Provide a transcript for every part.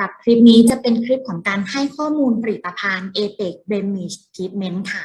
กับคลิปนี้จะเป็นคลิปของการให้ข้อมูลผลิตภัณฑ์ APEC Blemish Treatment ค่ะ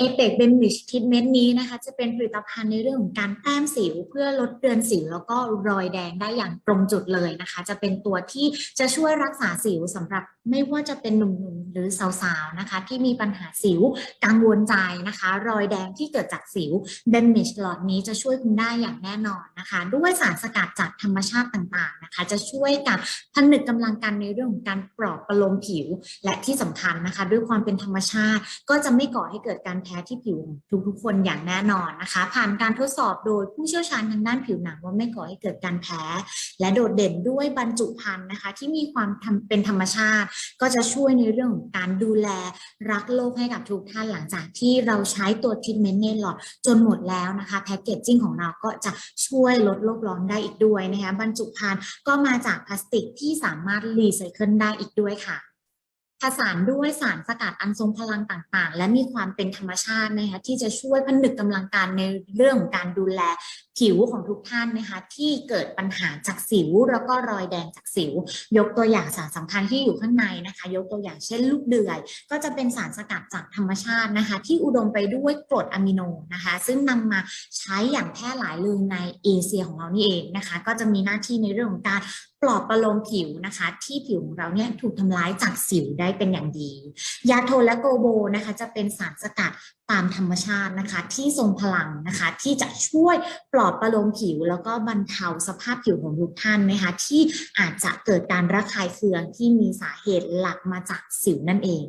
APEC Blemish Treatment นี้นะคะ จะเป็นผลิตภัณฑ์ในเรื่องของการแต้มสิว เพื่อลดเลือนสิว แล้วก็รอยแดงได้อย่างตรงจุดเลยนะคะ จะเป็นตัวที่จะช่วยรักษาสิวสำหรับไม่ว่าจะเป็นหนุ่มๆหรือสาวๆนะคะ ที่มีปัญหาสิวกังวลใจนะคะ รอยแดงที่เกิดจากสิว Blemish หลอดนี้จะช่วยคุณได้อย่างแน่นอนนะคะ ด้วยสารสกัดจากธรรมชาติต่างๆนะคะ จะช่วยกับผนึกกำลังกันในเรื่องของการปลอบประโลมผิว และที่สำคัญนะคะ ด้วยความเป็นธรรมชาติก็จะไม่ก่อให้เกิดการแพ้ที่ผิวทุกๆคนอย่างแน่นอนนะคะ ผ่านการทดสอบโดยผู้เชี่ยวชาญทางด้านผิวหนังว่าไม่ก่อให้เกิดการแพ้ และโดดเด่นด้วยบรรจุภัณฑ์นะคะ ที่มีความทำเป็นธรรมชาติ ก็จะช่วยในเรื่องของการดูแลรักโลกให้กับทุกท่านหลังจากที่เราใช้ตัวทรีทเมนต์เนหลอดจนหมดแล้วนะคะแพคเกจจิ้งของเราก็จะช่วยลดโลกร้อนได้อีกด้วยนะคะบรรจุภัณฑ์ก็มาจากพลาสติกที่สามารถรีไซเคิลได้อีกด้วยค่ะ ผสานด้วยสารสกัดอันทรงพลังต่างๆ และมีความเป็นธรรมชาตินะคะที่จะช่วยผนึกกำลังการในเรื่องของการดูแลผิวของทุกท่านนะคะที่เกิดปัญหาจากสิวแล้วก็รอยแดงจากสิว ยกตัวอย่างสารสำคัญที่อยู่ข้างในนะคะ ยกตัวอย่างเช่นลูกเดือย ก็จะเป็นสารสกัดจากธรรมชาตินะคะ ที่อุดมไปด้วยกรดอะมิโนนะคะ ซึ่งนำมาใช้อย่างแพร่หลายเลยในเอเชียของเรานี่เองนะคะ ก็จะมีหน้าที่ในเรื่องของการ ปลอบประโลมผิวนะคะ ที่ผิวของเราเนี่ยถูกทำร้ายจากสิวได้เป็นอย่างดี ยาโทและโกโบนะคะ จะเป็นสารสกัดตามธรรมชาตินะคะ ที่ทรงพลังนะคะ ที่จะช่วยปลอบประโลมผิว แล้วก็บรรเทาสภาพผิวของทุกท่านนะคะ ที่อาจจะเกิดการระคายเคืองที่มีสาเหตุหลักมาจากสิวนั่นเอง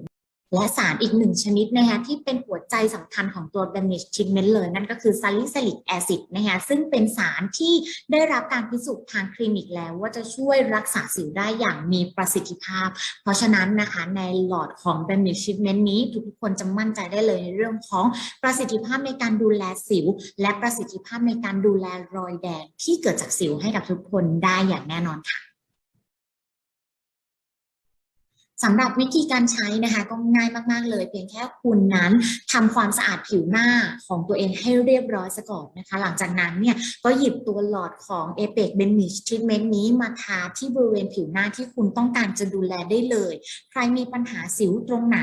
และสารอีกหนึ่งชนิดนะคะที่เป็นหัวใจสำคัญของตัว Blemish Treatment เลย นั่นก็คือ Salicylic Acid นะคะซึ่งเป็นสารที่ได้รับการพิสูจน์ทางคลินิกแล้ว ว่าจะช่วยรักษาสิวได้อย่างมีประสิทธิภาพ เพราะฉะนั้นนะคะในหลอดของ Blemish Treatment นี้ ทุกๆคนจะมั่นใจได้เลยในเรื่องของประสิทธิภาพในการดูแลสิว และประสิทธิภาพในการดูแลรอยแดงที่เกิดจากสิวให้กับทุกคนได้อย่างแน่นอนค่ะ สำหรับวิธีการใช้นะคะก็ง่ายมาก ๆ เลย เพียงแค่คุณนั้นทำความสะอาดผิวหน้าของตัวเองให้เรียบร้อยซะก่อนนะคะ หลังจากนั้นเนี่ยก็หยิบตัวหลอดของ a p e c Blemish Treatment นี้มาทาที่บริเวณผิวหน้าที่คุณต้องการจะดูแลได้เลย ใครมีปัญหาสิวตรงไหน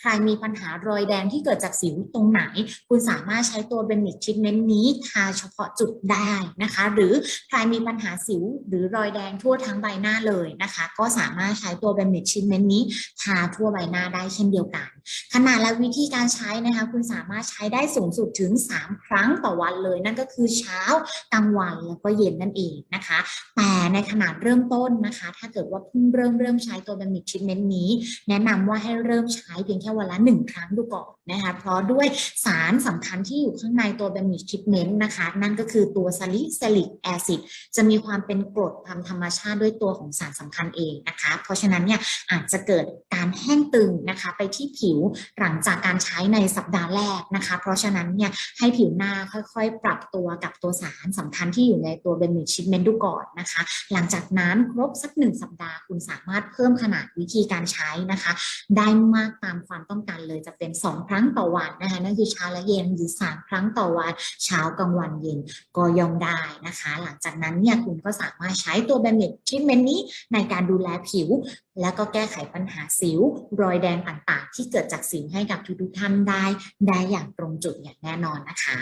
ใครมีปัญหารอยแดงที่เกิดจากสิวตรงไหน คุณสามารถใช้ตัว Blemish Treatment นี้ทาเฉพาะจุดได้นะคะ หรือใครมีปัญหาสิวหรือรอยแดงทั่วทั้งใบหน้าเลยนะคะ ก็สามารถใช้ตัว Blemish Treatment นี้ททาทั่วใบหน้าได้เช่นเดียวกัน ขนาดและวิธีการใช้นะคะคุณสามารถใช้ได้สูงสุดถึง 3 ครั้งต่อวันเลย นั่นก็คือเช้ากลางวันแล้วก็เย็นนั่นเองนะคะ แต่ในขนาดเริ่มต้นนะคะ ถ้าเกิดว่าเพิ่งเริ่มเริ่มใช้ตัว Blemish Treatment นี้ แนะนำว่าให้เริ่มใช้เพียงแค่วันละ 1 ครั้งดูก่อนนะคะเพราะด้วยสารสำคัญที่อยู่ข้างในตัว Blemish Treatment นะคะ นั่นก็คือตัว Salicylic Acid จะมีความเป็นกรดตามธรรมชาติด้วยตัวของสารสำคัญเองนะคะ เพราะฉะนั้นเนี่ยอาจจะเกิดการแห้งตึงนะคะ ไปที่ผิวหลังจากการใช้ในสัปดาห์แรกนะคะ เพราะฉะนั้นเนี่ยให้ผิวหน้าค่อยๆ ปรับตัวกับตัวสารสำคัญที่อยู่ในตัว Blemish Treatment ดูก่อนนะคะ หลังจากนั้นครบสักหนึ่งสัปดาห์คุณสามารถเพิ่มขนาดวิธีการใช้นะคะ ได้มากตามความต้องการเลยจะเป็น 2 ครั้งต่อวันนะคะนั่นคือเช้าและเย็นหรือ3ครั้งต่อวันเช้ากลางวันเย็นก็ย่อมได้นะคะ หลังจากนั้นเนี่ยคุณก็สามารถใช้ตัว Blemish Treatment นี้ในการดูแลผิว แล้วก็แก้ไขปัญหาสิว รอยแดงต่างๆ ที่เกิดจากสิวให้กับทุกๆท่านได้ ได้อย่างตรงจุดอย่างแน่นอนนะคะ